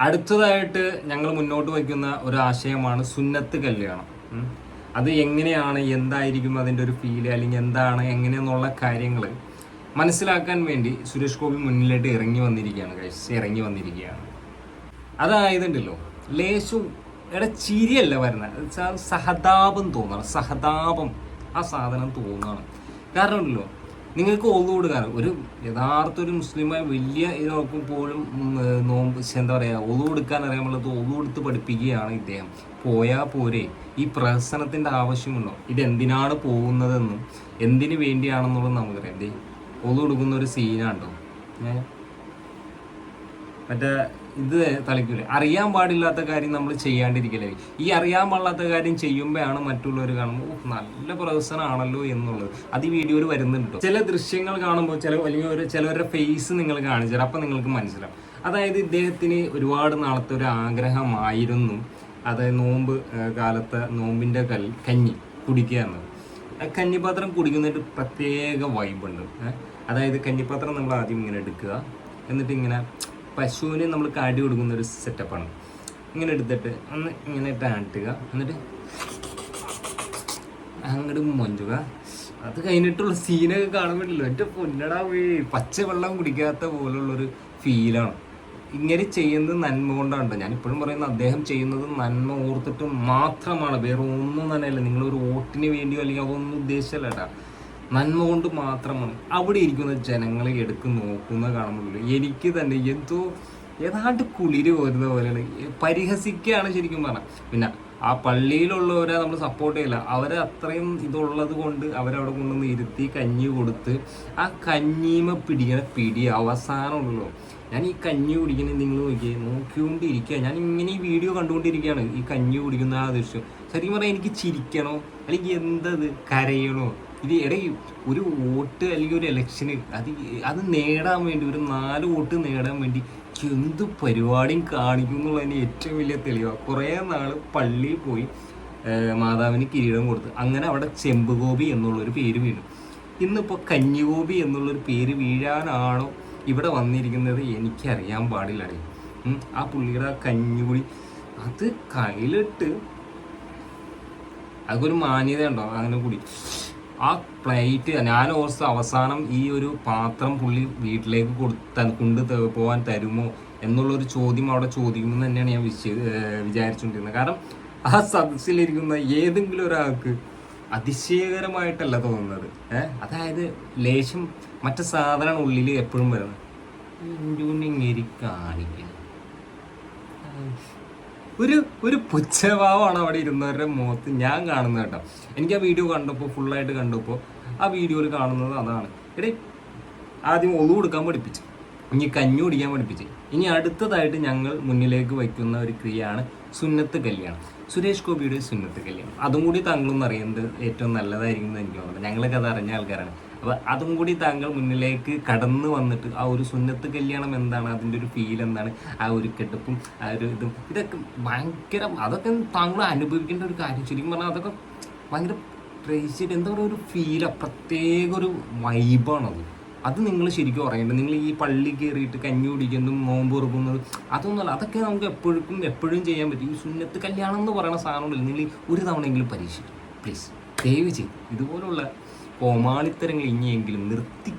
അടുത്തതായിട്ട് ഞങ്ങൾ മുന്നോട്ട് വയ്ക്കുന്ന ഒരു ആശയമാണ് സുന്നത്ത് കല്യാണം. അത് എങ്ങനെയാണ് എന്തായിരിക്കും അതിന്റെ ഒരു ഫീൽ അല്ലെങ്കിൽ എന്താണ് എങ്ങനെയെന്നുള്ള കാര്യങ്ങൾ മനസ്സിലാക്കാൻ വേണ്ടി സുരേഷ് ഗോപി മുന്നിലേട്ട് ഇറങ്ങി വന്നിരിക്കുകയാണ് കഴിച്ച് ഇറങ്ങി വന്നിരിക്കുകയാണ്. അതായതുണ്ടല്ലോ ലേശു ഇട ചിരിയല്ല വരുന്നത്. സഹതാപം തോന്നണം. സഹതാപം ആ സാധനം തോന്നണം. കാരണം ഉണ്ടല്ലോ നിങ്ങൾക്ക് ഒന്നു കൊടുക്കാൻ ഒരു യഥാർത്ഥ ഒരു മുസ്ലിമായ വലിയ ഇതിനൊപ്പം പോലും നോമ്പ് എന്താ പറയുക ഒതു കൊടുക്കാൻ അറിയാമുള്ളത് ഒതു കൊടുത്ത് പഠിപ്പിക്കുകയാണ് ഇദ്ദേഹം. പോയാൽ പോരെ ഈ പ്രഹസനത്തിന്റെ ആവശ്യമുണ്ടോ? ഇത് എന്തിനാണ് പോകുന്നതെന്നും എന്തിനു വേണ്ടിയാണെന്നുള്ളത് നമുക്കറിയാം. എന്തേ ഒതു കൊടുക്കുന്ന ഒരു സീനാണ്ടോ ഏഹ് മറ്റേ ഇത് തളിക്കൂല അറിയാൻ പാടില്ലാത്ത കാര്യം നമ്മൾ ചെയ്യാണ്ടിരിക്കലേ ഈ അറിയാൻ പാടില്ലാത്ത കാര്യം ചെയ്യുമ്പോഴാണ് മറ്റുള്ളവർ കാണുമ്പോൾ നല്ല പ്രദർശനമാണല്ലോ എന്നുള്ളത്. അത് ഈ വീഡിയോയിൽ വരുന്നുണ്ട് ചില ദൃശ്യങ്ങൾ കാണുമ്പോൾ ചില അല്ലെങ്കിൽ ഒരു ചിലവരുടെ ഫേസ് നിങ്ങൾ കാണിച്ചു അപ്പം നിങ്ങൾക്ക് മനസ്സിലാവും. അതായത് ഇദ്ദേഹത്തിന് ഒരുപാട് നാളത്തെ ഒരു ആഗ്രഹമായിരുന്നു. അതായത് നോമ്പ് കാലത്തെ നോമ്പിന്റെ കൽ കഞ്ഞി കുടിക്കുക എന്നത്. ആ കഞ്ഞിപ്പാത്രം കുടിക്കുന്നതിന് ഒരു പ്രത്യേക വൈബുണ്ട്. അതായത് കഞ്ഞിപ്പാത്രം നമ്മൾ ആദ്യം ഇങ്ങനെ എടുക്കുക. എന്നിട്ട് ഇങ്ങനെ പശുവിന് നമ്മൾ കാടി കൊടുക്കുന്ന ഒരു സെറ്റപ്പാണ് ഇങ്ങനെ എടുത്തിട്ട് ഒന്ന് ഇങ്ങനെ ആട്ടുക എന്നിട്ട് അങ്ങോട്ട് മൊഞ്ചുക. അത് കഴിഞ്ഞിട്ടുള്ള സീനൊക്കെ കാണാൻ പറ്റില്ല എന്റെ പൊന്നടാ പച്ചവെള്ളം കുടിക്കാത്ത പോലുള്ളൊരു ഫീലാണ് ഇങ്ങനെ ചെയ്യുന്നത് നന്മ കൊണ്ടാണ്. ഞാൻ ഇപ്പോഴും പറയുന്നത് അദ്ദേഹം ചെയ്യുന്നത് നന്മ ഓർത്തിട്ട് മാത്രമാണ്. വേറെ ഒന്നും തന്നെയല്ല നിങ്ങളൊരു വോട്ടിന് വേണ്ടിയോ അല്ലെങ്കിൽ അതൊന്നും ഉദ്ദേശിച്ചല്ല കേട്ടാ നന്മ കൊണ്ട് മാത്രമാണ് അവിടെ ഇരിക്കുന്ന ജനങ്ങളെ എടുത്ത് നോക്കുന്ന കാണുമ്പോൾ എനിക്ക് തന്നെ എന്തോ ഏതാണ്ട് കുളിര് പോരുന്ന പോലെയാണ്. പരിഹസിക്കുകയാണ് ശരിക്കും പറഞ്ഞാൽ. പിന്നെ ആ പള്ളിയിലുള്ളവരെ നമ്മൾ സപ്പോർട്ട് ചെയ്യില്ല. അവരെ അത്രയും ഇതുള്ളത് കൊണ്ട് അവരവിടെ കൊണ്ടുവന്ന് ഇരുത്തി കഞ്ഞി കൊടുത്ത് ആ കഞ്ഞീമ പിടിക്കണ പിടി അവസാനമുള്ളൂ ഞാൻ ഈ കഞ്ഞി കുടിക്കുന്നത് നിങ്ങൾ നോക്കിയേ നോക്കിക്കൊണ്ടിരിക്കുക ഞാൻ ഇങ്ങനെ ഈ വീഡിയോ കണ്ടുകൊണ്ടിരിക്കുകയാണ് ഈ കഞ്ഞി കുടിക്കുന്ന ആ ദൃശ്യം. ശരിക്കും പറഞ്ഞാൽ എനിക്ക് ചിരിക്കണോ? അല്ലെങ്കിൽ എന്തത് കരയണോ? ഇത് ഇടയിൽ ഒരു വോട്ട് അല്ലെങ്കിൽ ഒരു ഇലക്ഷന് അത് അത് നേടാൻ വേണ്ടി ഒരു നാല് വോട്ട് നേടാൻ വേണ്ടി എന്ത് പരിപാടിയും കാണിക്കും എന്നുള്ളതിന് ഏറ്റവും വലിയ തെളിവാണ് കുറേ നാൾ പള്ളിയിൽ പോയി മാതാവിന് കിരീടം കൊടുത്ത്. അങ്ങനെ അവിടെ ചെമ്പുഗോപി എന്നുള്ളൊരു പേര് വീണു. ഇന്നിപ്പോൾ കഞ്ഞിഗോപി എന്നുള്ളൊരു പേര് വീഴാനാണോ ഇവിടെ വന്നിരിക്കുന്നത്? എനിക്കറിയാൻ പാടില്ല ആ പുള്ളിയുടെ ആ കഞ്ഞുകുടി അത് കയ്യിലിട്ട് അതൊരു മാന്യത ഉണ്ടോ അങ്ങനെ കൂടി. ആ പ്ലേറ്റ് ഞാൻ ഓർത്ത് അവസാനം ഈ ഒരു പാത്രം പുള്ളി വീട്ടിലേക്ക് കൊടുത്ത കൊണ്ട് പോകാൻ തരുമോ എന്നുള്ളൊരു ചോദ്യം അവിടെ ചോദിക്കുമെന്ന് തന്നെയാണ് ഞാൻ വിശ്വ വിചാരിച്ചുകൊണ്ടിരുന്നത്. കാരണം ആ സദസ്സിലിരിക്കുന്ന ഏതെങ്കിലും ഒരാൾക്ക് അതിശയകരമായിട്ടല്ല തോന്നുന്നത്. ഏഹ് അതായത് ലേശം മറ്റു സാധനമാണ് ഉള്ളിൽ എപ്പോഴും വരുന്നത്. ഇങ്ങനെ ഒരു ഒരു പുച്ഛഭാവമാണ് അവിടെ ഇരുന്നവരുടെ മുഖത്ത് ഞാൻ കാണുന്നത് കേട്ടോ. എനിക്ക് ആ വീഡിയോ കണ്ടപ്പോൾ ഫുള്ളായിട്ട് കണ്ടപ്പോൾ ആ വീഡിയോയിൽ കാണുന്നത് അതാണ്. എടേ ആദ്യം ഒളു കൊടുക്കാൻ പഠിപ്പിച്ചു. ഇനി കഞ്ഞി കുടിക്കാൻ പഠിപ്പിച്ചു. ഇനി അടുത്തതായിട്ട് ഞങ്ങൾ മുന്നിലേക്ക് വയ്ക്കുന്ന ഒരു ക്രിയയാണ് സുന്നത്ത് കല്യാണം. സുരേഷ് ഗോപിയുടെ സുന്നത്ത് കല്യാണം. അതും കൂടി താങ്കളൊന്നും അറിയുന്നത് ഏറ്റവും നല്ലതായിരിക്കും എന്ന് എനിക്ക് തോന്നുന്നത് ഞങ്ങളൊക്കെ അത് അറിഞ്ഞ ആൾക്കാരാണ്. അപ്പോൾ അതും കൂടി താങ്കൾ മുന്നിലേക്ക് കടന്നു വന്നിട്ട് ആ ഒരു സുന്നത്ത് കല്യാണം എന്താണ്? അതിന്റെ ഒരു ഫീൽ എന്താണ്? ആ ഒരു കെട്ടുപ്പും ആ ഒരു ഇതും ഇതൊക്കെ ഭയങ്കര അതൊക്കെ താങ്കൾ അനുഭവിക്കേണ്ട ഒരു കാര്യം. ശരിക്കും പറഞ്ഞാൽ അതൊക്കെ ഭയങ്കര പ്രേസിട്ട് എന്താ പറയുക ഒരു ഫീലാണ് പ്രത്യേക ഒരു വൈബാണത് അത് നിങ്ങൾ ശരിക്കും പറയേണ്ടത് നിങ്ങൾ ഈ പള്ളി കയറിയിട്ട് കഞ്ഞി കുടിക്കുന്നതും നോമ്പ് ഉറക്കുന്നതും അതൊന്നുമല്ല. അതൊക്കെ നമുക്ക് എപ്പോഴും എപ്പോഴും ചെയ്യാൻ പറ്റും. ഈ സുന്നത്ത് കല്യാണം എന്ന് പറയുന്ന സാധനമുണ്ടല്ലോ നിങ്ങൾ ഒരു തവണയെങ്കിലും പരീക്ഷിക്കും പ്ലീസ് ദയവ് ചെയ്ത് ഇതുപോലുള്ള കോമാളിത്തരങ്ങൾ ഇനിയെങ്കിലും നിർത്തി